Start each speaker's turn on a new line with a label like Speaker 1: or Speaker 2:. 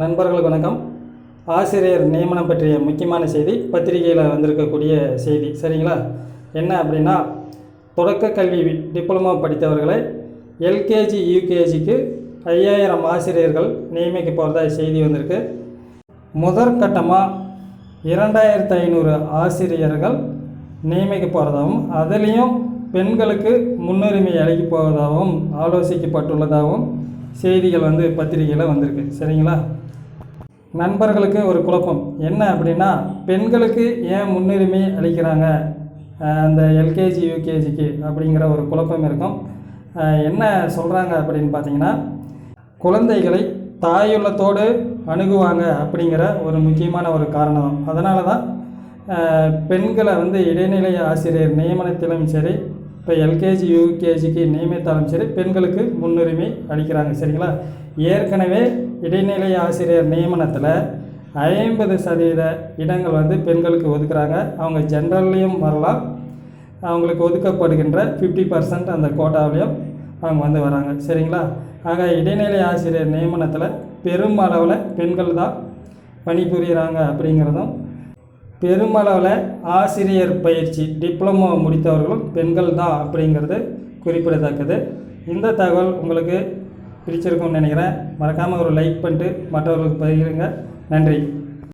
Speaker 1: நண்பர்கள் வணக்கம். ஆசிரியர் நியமனம் பற்றிய முக்கியமான செய்தி பத்திரிகையில் வந்திருக்கக்கூடிய செய்தி. சரிங்களா? என்ன அப்படின்னா தொடக்க கல்வி டிப்ளமோ படித்தவர்களை எல்கேஜி யூகேஜிக்கு ஐயாயிரம் ஆசிரியர்கள் நியமிக்க போகிறதா செய்தி வந்திருக்கு. முதற்கட்டமாக இரண்டாயிரத்து ஐநூறு ஆசிரியர்கள் நியமிக்க போகிறதாகவும் அதுலேயும் பெண்களுக்கு முன்னுரிமை அளிக்க போவதாகவும் ஆலோசிக்கப்பட்டுள்ளதாகவும் செய்திகள் வந்து பத்திரிகையில் வந்திருக்கு. சரிங்களா? நண்பர்களுக்கு ஒரு குழப்பம். என்ன அப்படின்னா பெண்களுக்கு ஏன் முன்னுரிமை அளிக்கிறாங்க? அந்த எல்கேஜி யூகேஜிக்கு அப்படிங்கிற ஒரு குழப்பம் இருக்கும். என்ன சொல்கிறாங்க அப்படின்னு பார்த்தீங்கன்னா குழந்தைகளை தாயுள்ளத்தோடு அணுகுவாங்க அப்படிங்கிற ஒரு முக்கியமான ஒரு காரணம். அதனால தான் பெண்களை வந்து இடைநிலை ஆசிரியர் நியமனத்திலும் சரி இப்போ எல்கேஜி யூகேஜிக்கு நியமித்தாலும் சரி பெண்களுக்கு முன்னுரிமை அளிக்கிறாங்க சரிங்களா? ஏற்கனவே இடைநிலை ஆசிரியர் நியமனத்தில் ஐம்பது சதவீத இடங்கள் வந்து பெண்களுக்கு ஒதுக்குறாங்க. அவங்க ஜென்ரல்லையும் வரலாம். அவங்களுக்கு ஒதுக்கப்படுகின்ற ஃபிஃப்டி பர்சன்ட் அந்த கோட்டாவிலையும் அவங்க வந்து வராங்க சரிங்களா? ஆக இடைநிலை ஆசிரியர் நியமனத்தில் பெருமளவில் பெண்கள் தான் பணிபுரிகிறாங்க அப்படிங்கிறதும் பெருமளவில் ஆசிரியர் பயிற்சி டிப்ளமோ முடித்தவர்களும் பெண்கள் தான் அப்படிங்கிறது குறிப்பிடத்தக்கது. இந்த தகவல் உங்களுக்கு பிடிச்சிருக்கும்னு நினைக்கிறேன். மறக்காமல் ஒரு லைக் பண்ணிட்டு மற்றவர்களுக்கு பகிருங்க. நன்றி.